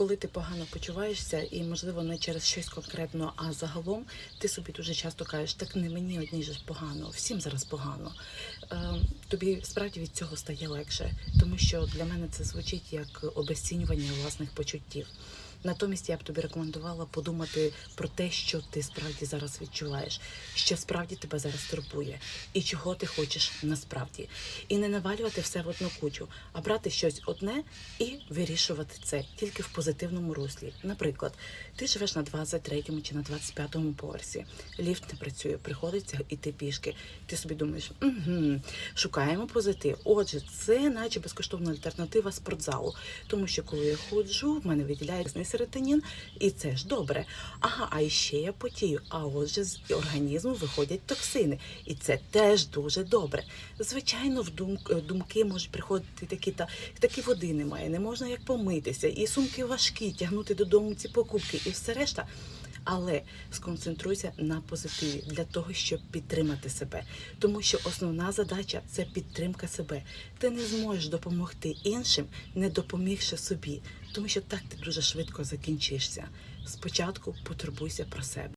коли ти погано почуваєшся, і можливо не через щось конкретно, а загалом ти собі дуже часто кажеш, так не мені одній ж погано, всім зараз погано. Е, тобі справді від цього стає легше, тому що для мене це звучить як обесцінювання власних почуттів. Натомість я б тобі рекомендувала подумати про те, що ти справді зараз відчуваєш, що справді тебе зараз турбує, і чого ти хочеш насправді. І не навалювати все в одну кучу, а брати щось одне і вирішувати це тільки в позитивному руслі. Наприклад, ти живеш на 23-му чи на 25-му поверсі, ліфт не працює, приходиться йти пішки. Ти собі думаєш, угу, шукаємо позитив. Отже, це наче безкоштовна альтернатива спортзалу, тому що коли я ходжу, в мене виділяється серотонін, і це ж добре. Ага, а ще я потію. А отже, з організму виходять токсини, і це теж дуже добре. Звичайно, в е, думки можуть приходити такі та такі води немає, не можна як помитися, і сумки важкі, тягнути додому ці покупки, і все решта. Але сконцентруйся на позитиві для того, щоб підтримати себе. Тому що основна задача це підтримка себе. Ти не зможеш допомогти іншим, не допомігши собі, тому що так ти дуже швидко закінчишся. Спочатку потурбуйся про себе.